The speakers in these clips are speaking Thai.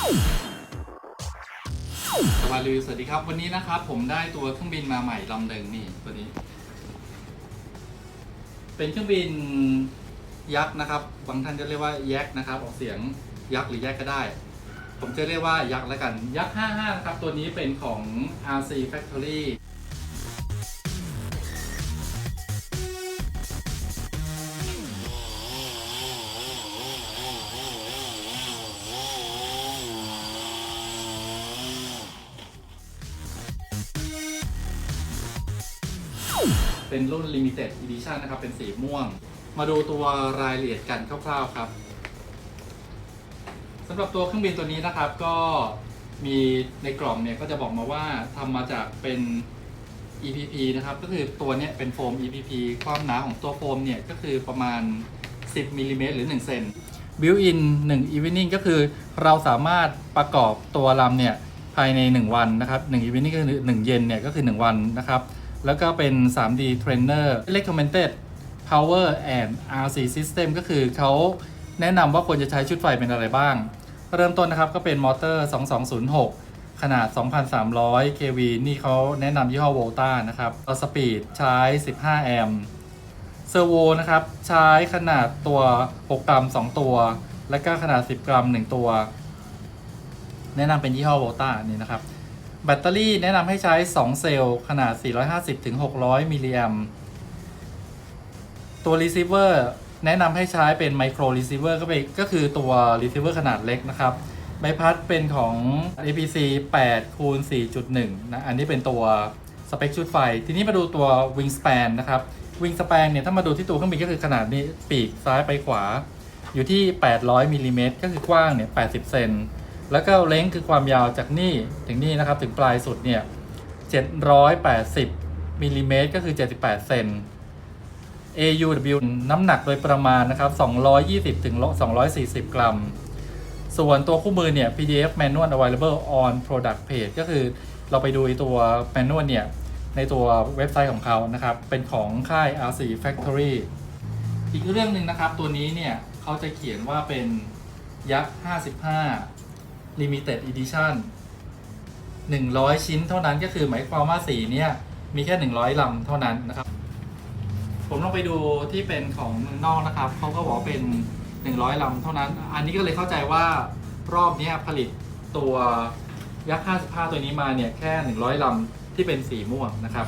สวัสดีสวัสดีครับวันนี้นะครับ ผมได้ตัวเครื่องบินมาใหม่ลำหนึ่งนี่ตัวนี้ เป็นเครื่องบินยักษ์นะครับ บางท่านจะเรียกว่าแยกนะครับ ออกเสียงยักษ์หรือแยกก็ได้ ผมจะเรียกว่ายักษ์แล้วกัน ยักษ์55นะครับ ตัวนี้เป็นของ RC Factory เป็นรุ่น Limited Edition นะครับ เป็นสีม่วง มาดูตัวรายละเอียดกันคร่าวๆครับสำหรับตัวเครื่องบินตัวนี้นะครับ ก็มีในกล่องเนี่ยก็จะบอกมาว่าทำมาจากเป็น EPP นะครับ ก็คือตัวเนี้ยเป็นโฟม EPP ความหนาของตัวโฟมเนี่ยก็คือประมาณ 10มิลลิเมตรหรือ1เซน Built-in 1 Evening ก็คือเราสามารถประกอบตัวลำเนี่ยภายใน 1 วันนะครับ1 Evening ก็คือ1เย็นเนี่ยก็คือ 1 วันนะครับ แล้วก็เป็น 3D Trainer Recommended Power and RC System ก็คือเขาแนะนำว่าควรจะใช้ชุดไฟเป็นอะไรบ้าง เริ่มต้นนะครับก็เป็นมอเตอร์ 2206 ขนาด 2,300 kV นี่เขาแนะนำยี่ห้อ Volta นะครับเอาสปีดใช้ 15 แอมป์เซอร์โวนะครับใช้ขนาดตัว 6 กรัม 2 ตัว และก็ขนาด 10 กรัม 1 ตัว แนะนำเป็นยี่ห้อ Volta นี่นะครับ แบตเตอรี่แนะนำให้ใช้ 2 เซลล์ขนาด 450-600 มิลลิแอมตัว receiver แนะนำให้ใช้เป็น micro receiver ก็ไปก็คือตัว receiver ขนาดเล็กนะครับ ใบพัดเป็นของ APC 8คูณ4.1 นะ อันนี้เป็นตัวสเปคชุดไฟ ทีนี้มาดูตัว wingspan นะครับ wingspan เนี่ย ถ้ามาดูที่ตัวเครื่องบินก็คือขนาดนี้ปีกซ้ายไปขวา อยู่ที่ 800มิลลิเมตรก็คือกว้างเนี่ย 80 เซน แล้วก็เลงคือความยาวจากนี่ถึงนี่นะครับถึงปลายสุดเนี่ย780มิลลิเมตรก็คือ 78 เซน AUW น้ำหนักโดยประมาณนะครับ 220ถึง240 กรัม ส่วนตัวคู่มือเนี่ย PDF manual available on product page ก็คือเราไปดูตัว manual เนี่ย ในตัวเว็บไซต์ของเขานะครับ เป็นของค่าย RC Factory อีกเรื่องหนึ่งนะครับ ตัวนี้เนี่ยเขาจะเขียนว่าเป็นยักษ์ 55 Limited Edition 100 ชิ้นเท่านั้นก็คือหมายความว่าสีเนี่ยมีแค่ 100 ลำเท่านั้นนะครับ ผมลองไปดูที่เป็นของเมืองนอกนะครับเขาก็บอกว่าเป็น 100 ลำเท่านั้น อันนี้ก็เลยเข้าใจว่ารอบนี้ผลิตตัวยักษ์55ตัวนี้มาเนี่ยแค่ 100 ลำที่เป็นสีม่วงนะครับ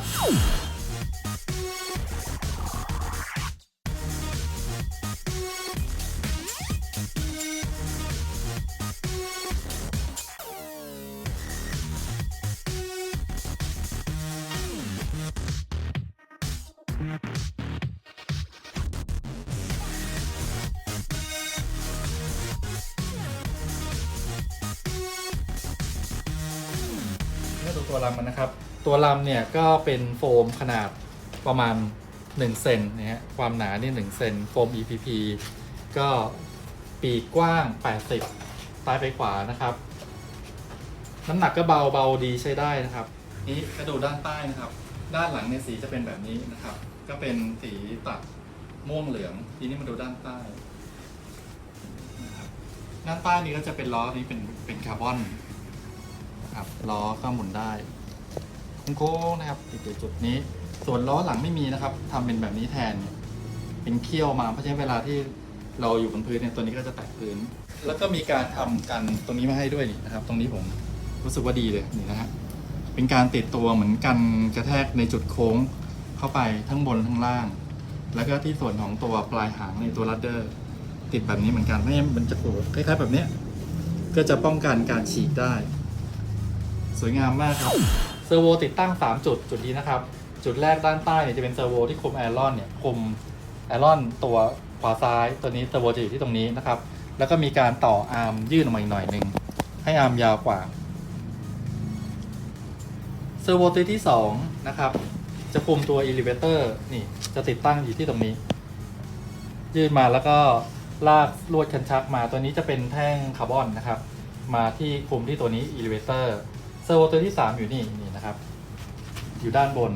ดูตัวลำมันนะครับ ตัวลำเนี่ยก็เป็นโฟมขนาดประมาณ1เซนนะฮะความหนาเนี่ย1เซนโฟม EPP ก็ปีกกว้าง 80 ซ้ายไปขวานะครับ น้ำหนักก็เบาเบาดีใช้ได้นะครับ นี้กระดูด้านใต้นะครับ ด้านหลังเนี่ยสีจะเป็นแบบนี้นะครับ ก็เป็นสีตัดม่วงเหลือง ทีนี้มาดูด้านใต้นะครับด้านใต้นี้ก็จะเป็นล้อนี้เป็นเป็นคาร์บอน ครับล้อก็หมุนได้โค้งๆนะครับติดจุดนี้ ส่วนล้อหลังไม่มีนะครับทำเป็นแบบนี้แทน เป็นเคี่ยวมาเพราะฉะนั้นเวลาที่เราอยู่บนพื้นเนี่ยตัวนี้ก็จะแตะพื้น แล้วก็มีการทำกันตรงนี้มาให้ด้วยนี่นะครับ ตรงนี้ผมรู้สึกว่าดีเลยนี่นะฮะเป็นการติดตัวเหมือนกันกระแทกในจุดโค้งเข้าไปทั้งบนทั้งล่าง แล้วก็ที่ส่วนของตัวปลายหางในตัวลัดเดอร์ ติดแบบนี้เหมือนกันไม่งั้นมันจะโผล่คล้ายๆแบบเนี้ยก็จะป้องกันการฉีกได้ สวยงามมากครับเซอร์โวติดตั้ง 3 จุดจุดนี้นะครับ จุดแรกด้านใต้เนี่ยจะเป็นเซอร์โวที่คุมแอรอนเนี่ยคุมแอรอนตัวขวาซ้าย ตัวนี้เซอร์โวจะอยู่ที่ตรงนี้นะครับ แล้วก็มีการต่ออาร์มยื่นออกมาอีกหน่อยหนึ่งให้อาร์มยาวกว่าเซอร์โวตัวที่2นะครับจะคุมตัวอิเลเวเตอร์นี่จะติดตั้งอยู่ที่ตรงนี้ ยื่นมาแล้วก็ลากลวดคันชักมาตัวนี้จะเป็นแท่งคาร์บอนนะครับ มาที่คุมที่ตัวนี้อิ เลเวเตอร์เซอร์โวตัวที่ 3 อยู่นี่นี่นะครับ อยู่ด้านบน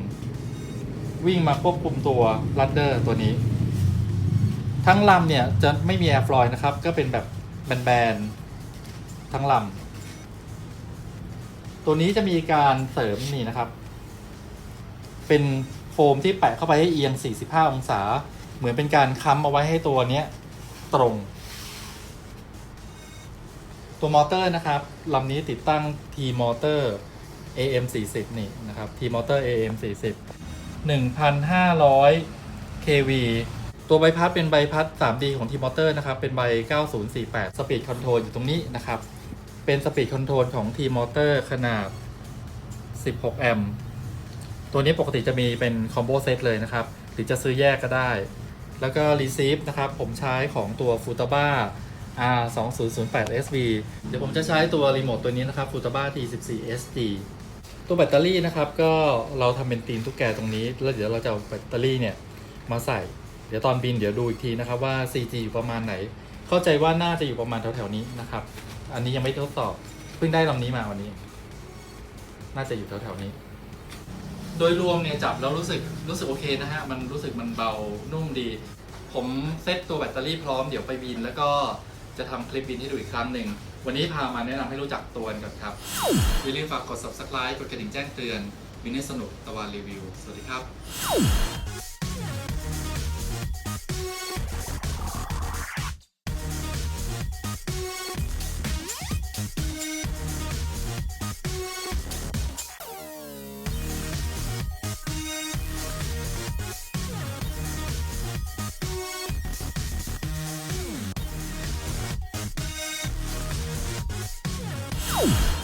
วิ่งมาควบคุมตัวลัดเดอร์ตัวนี้ ทั้งลำเนี่ยจะไม่มีแอร์ฟลอยนะครับ ก็เป็นแบบแบนๆทั้งลำตัวนี้จะมีการเสริมนี่นะครับ เป็นโฟมที่แปะเข้าไปให้เอียง 45 องศา เหมือนเป็นการค้ำเอาไว้ให้ตัวเนี้ยตรง ตัวมอเตอร์นะครับลำนี้ติดตั้ง T มอเตอร์ AM 40นี่นะครับ T มอเตอร์ AM 40 1,500 kV ตัวใบพัดเป็นใบพัด 3D ของ T มอเตอร์นะครับ เป็นใบ 9048สปีดคอนโทรลอยู่ตรงนี้นะครับ เป็นสปีดคอนโทรลของ T มอเตอร์ขนาด 16 แอมป์ตัวนี้ปกติจะมีเป็นคอมโบเซตเลยนะครับ หรือจะซื้อแยกก็ได้ แล้วก็ Receive นะครับ ผมใช้ของตัว Futaba R 2 0 0 8 SV เดี๋ยวผมจะใช้ตัวรีโมทตัวนี้นะครับ Futaba T14 SD ตัวแบตเตอรี่นะครับ ก็เราทำเป็นตีนตุ๊กแกตรงนี้ แล้วเดี๋ยวเราจะเอาแบตเตอรี่เนี่ย มาใส่ เดี๋ยวตอนบินเดี๋ยวดูอีกทีนะครับว่า CG อยู่ประมาณไหน เข้าใจว่าน่าจะอยู่ประมาณแถวๆนี้นะครับ อันนี้ยังไม่ทดสอบ เพิ่งได้ลำนี้มาวันนี้ น่าจะอยู่แถวๆนี้โดยรวมเนี่ยจับแล้วรู้สึกรู้สึกโอเคนะฮะ มันรู้สึกมันเบานุ่มดี ผมเซตตัวแบตเตอรี่พร้อมเดี๋ยวไปบิน แล้วก็ จะทำคลิปบินให้ดูอีกครั้งหนึ่ง วันนี้พามาแนะนำให้รู้จักตัวกันก่อนครับอย่าลืมฝากกด subscribe กดกระดิ่งแจ้งเตือนวินนี่สนุกตะวันรีวิว สวัสดีครับ Ooh.